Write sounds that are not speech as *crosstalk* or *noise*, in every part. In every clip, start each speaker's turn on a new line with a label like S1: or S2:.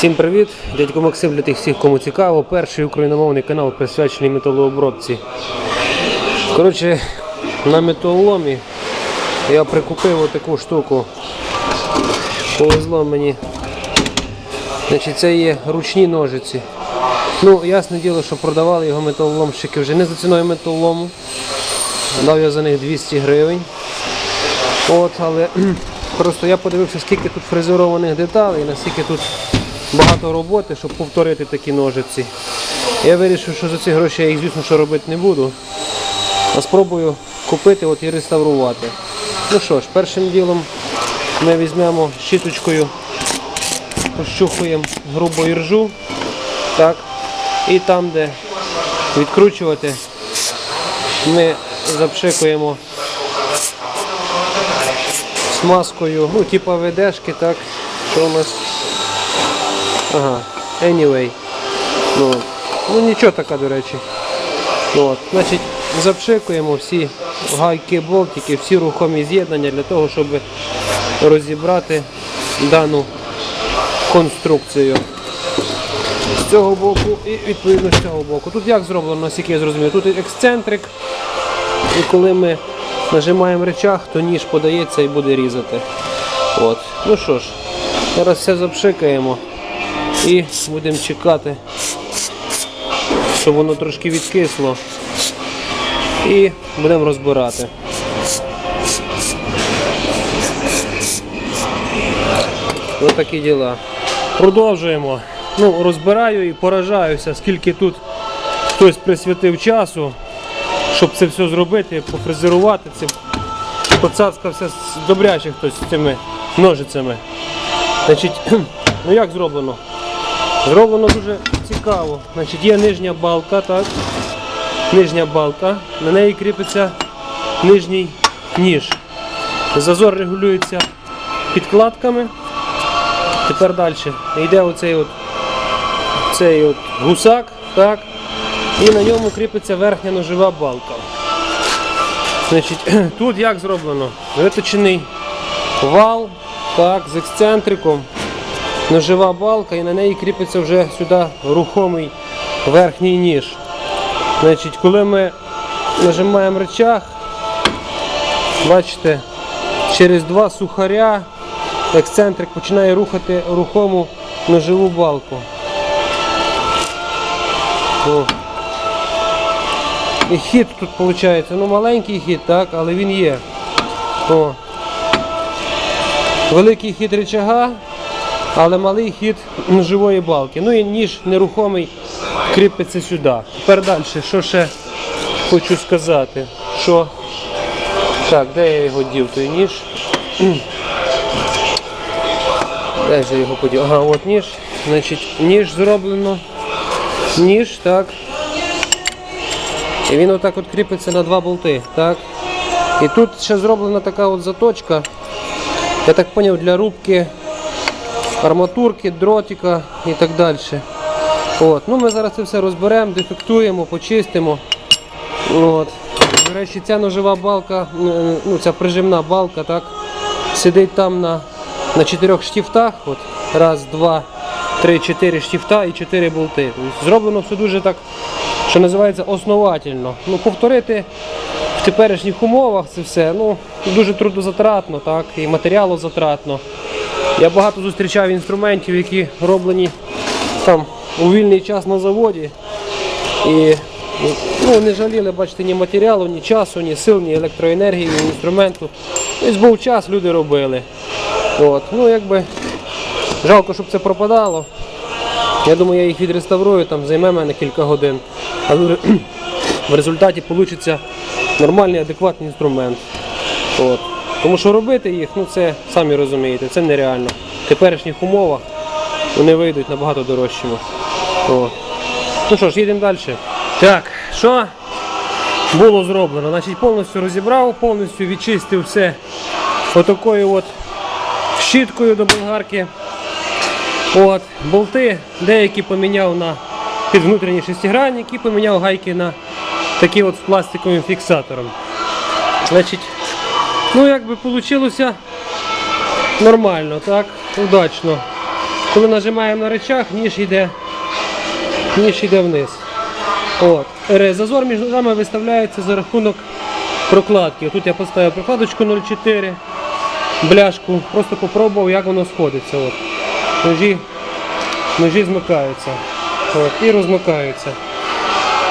S1: Всім привіт! Дядько Максим для тих всіх, кому цікаво. Перший україномовний канал присвячений металообробці. Коротше, на металоломі я прикупив отаку штуку. Повезло мені. Значить, це є ручні ножиці. Ну, ясне діло, що продавали його металоломщики вже не за ціною металолому. Дав я за них 200 гривень. От, але просто я подивився, скільки тут фрезерованих деталей, наскільки тут багато роботи, щоб повторити такі ножиці. Я вирішив, що за ці гроші я їх, звісно, що робити не буду. А спробую купити от і реставрувати. Ну що ж, першим ділом ми візьмемо щіточкою, пощухуємо грубо іржу. Так. І там, де відкручувати, ми запшикуємо смазкою, ну, типа ведешки, так, що у нас. Ага, anyway. Ну, ну нічого така, до речі. Ну, от, значить, запшикуємо всі гайки, болтики, всі рухомі з'єднання для того, щоб розібрати дану конструкцію. З цього боку і відповідно з цього боку. Тут як зроблено, наскільки я зрозумів, тут ексцентрик, і коли ми нажимаємо речах, то ніж подається і буде різати. От. Ну що ж, зараз все запшикаємо і будемо чекати, щоб воно трошки відкисло. І будемо розбирати. Ось такі діла. Продовжуємо. Ну, розбираю і поражаюся, скільки тут хтось присвятив часу, щоб це все зробити, пофрезерувати це. Поцацкався з- добряче хтось з цими ножицями. Значить, *clears throat* ну як зроблено? Зроблено дуже цікаво. Значить, є нижня балка, так. Нижня балка, на неї кріпиться нижній ніж. Зазор регулюється підкладками. Тепер далі йде оцей от, цей от гусак, так, і на ньому кріпиться верхня ножова балка. Значить, *clears throat* тут як зроблено? Виточений вал, так, з ексцентриком, ножова балка і на неї кріпиться вже сюди рухомий верхній ніж. Значить, коли ми нажимаємо рычаг, бачите, через два сухаря ексцентрик починає рухати рухому ножову балку. О. І хід тут виходить, ну маленький хід, так, але він є. О. Великий хід рычага, але малий хід ножової балки. Ну і ніж нерухомий кріпиться сюди. Тепер далі, що ще хочу сказати? Що? Так, де я його дів, той ніж? Де ж я його подів? Ага, от ніж. Значить, ніж зроблено. Ніж, так. І він отак от кріпиться на два болти. так. І тут ще зроблена така от заточка. Я так зрозумів, для рубки арматурки, дротика і так далі. От. Ну, ми зараз це все розберемо, дефектуємо, почистимо. От. До речі, ця ножова балка, е, ну, ця прижимна балка, так, сидить там на, на чотирьох штифтах. От. Раз, два, три, чотири штифта і чотири болти. Зроблено все дуже так, що називається основательно. Ну, повторити в теперішніх умовах це все ну, дуже трудозатратно, так, і матеріалозатратно. Я багато зустрічав інструментів, які роблені там у вільний час на заводі. І ну, не жаліли, бачите, ні матеріалу, ні часу, ні сил, ні електроенергії, ні інструменту. Тобто був час, люди робили. От. Ну, якби, жалко, щоб це пропадало. Я думаю, я їх відреставрую, там займе мене кілька годин. Але *clears throat* в результаті вийде нормальний, адекватний інструмент. От. Тому що робити їх, ну це самі розумієте, це нереально. В теперішніх умовах вони вийдуть набагато дорожчими. О. Ну що ж, їдемо далі. Так, що було зроблено? Значить, повністю розібрав, повністю відчистив все отакою от щіткою до болгарки. От, болти деякі поміняв на під внутрішні шестигранник і поміняв гайки на такі от з пластиковим фіксатором. Значить, ну якби вийшло нормально, так, удачно. Коли нажимаємо на речах, ніж йде, ніж йде вниз. От. Зазор між ножами виставляється за рахунок прокладки. Тут я поставив прокладочку 0,4, бляшку, просто попробував, як воно сходиться. От. Ножі, ножі змикаються. От, і розмикаються.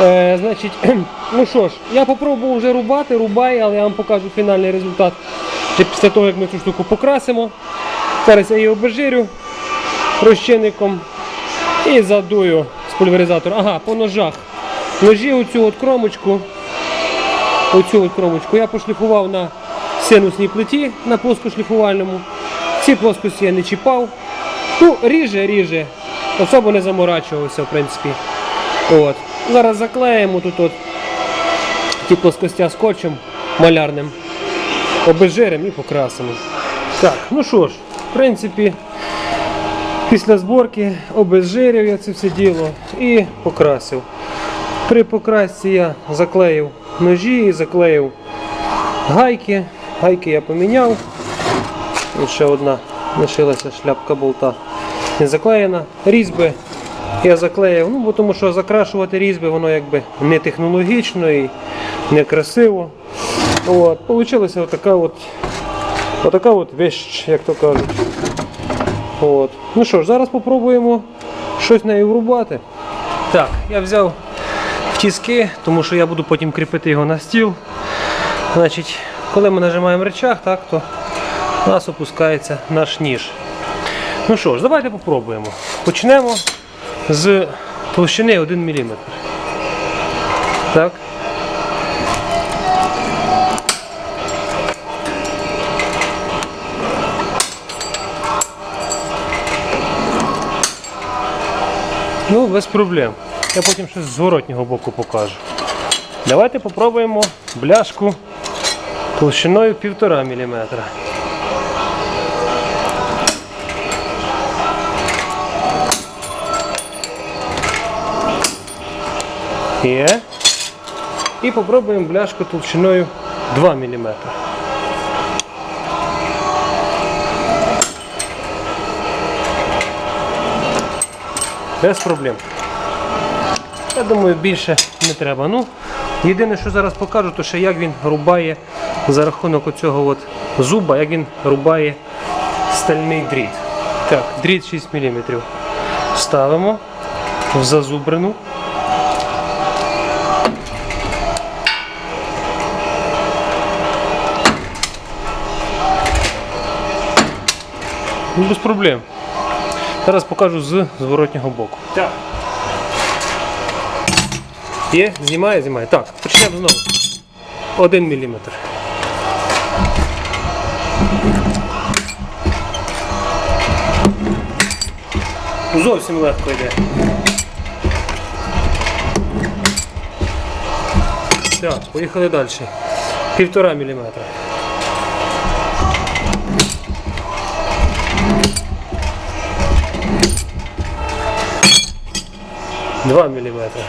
S1: Е, значить, *clears throat* ну що ж, я попробував вже рубати, рубай, але я вам покажу фінальний результат. Після того, як ми цю штуку покрасимо. Зараз я її обезжирю розчинником і задую з пульверизатора. Ага, по ножах. Ножі оцю от кромочку. Оцю от кромочку я пошліфував на синусній плиті на плоскошліфувальному. Ці плоскості я не чіпав. Ну, ріже, ріже. Особо не заморачувався, в принципі. От. Зараз заклеїмо тут от ті плоскостя скотчем малярним. Обезжиримо і покрасимо. Так, ну що ж, в принципі, після зборки обезжирив я це все діло і покрасив. При покрасці я заклеїв ножі і заклеїв гайки. Гайки я поміняв. І ще одна лишилася шляпка болта. Не заклеєна. Різьби я заклеїв, ну, бо тому що закрашувати різьби воно якби не технологічно і не красиво. От, Получилася отака от, отака от вещь, як то кажуть. От. Ну що ж, зараз спробуємо щось нею врубати. Так, я взяв тіски, тому що я буду потім кріпити його на стіл. Значить, коли ми нажимаємо речах, так, то у нас опускається наш ніж. Ну що ж, давайте попробуємо. Почнемо з товщини 1 мм. Так. Ну, без проблем. Я потім щось з зворотнього боку покажу. Давайте попробуємо бляшку толщиною 1,5 мм. Є. І попробуємо бляшку толщиною 2 мм. Без проблем. Я думаю, більше не треба. Ну, єдине, що зараз покажу, то ще як він рубає за рахунок оцього от зуба, як він рубає стальний дріт. Так, дріт 6 мм. Ставимо в зазубрину. Ну, без проблем. Зараз покажу з зворотнього боку. Так. Є, знімає, знімає. Так, почнемо знову. Один міліметр. Зовсім легко йде. Так, поїхали далі. Півтора міліметра. Два міліметри.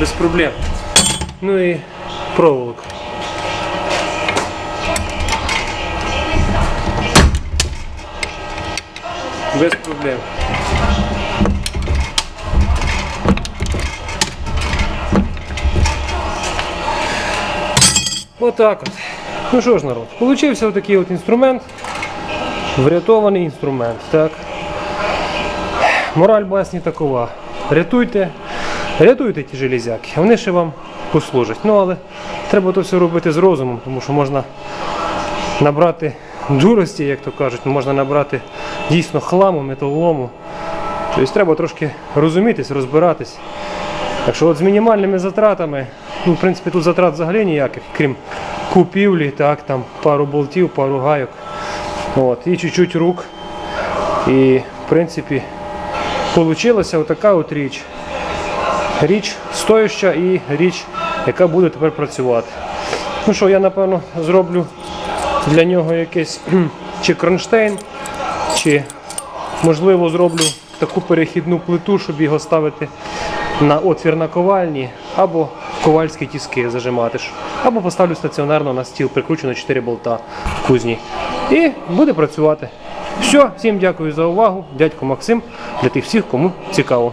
S1: Без проблем. Ну і проволока. Без проблем. Отак от. Ну що ж, народ, получився отакий от інструмент. Врятований інструмент. Так. Мораль басні такова. Рятуйте, рятуйте ті железяки, вони ще вам послужать. Ну але треба то все робити з розумом, тому що можна набрати дурості, як то кажуть, можна набрати дійсно хламу, металолому. Тобто треба трошки розумітись, розбиратись. Якщо от з мінімальними затратами, ну, в принципі, тут затрат взагалі ніяких, крім купівлі, так, там пару болтів, пару гайок. От, і чуть-чуть рук. І в принципі получилася отака от річ. Річ стояща і річ, яка буде тепер працювати. Ну що, я напевно зроблю для нього якийсь чи кронштейн, чи можливо зроблю таку перехідну плиту, щоб його ставити на отвір на ковальні або ковальські тіски зажимати. Або поставлю стаціонарно на стіл, прикручено 4 болта в кузні. І буде працювати. Все, всім дякую за увагу. Дядько Максим для тих всіх, кому цікаво.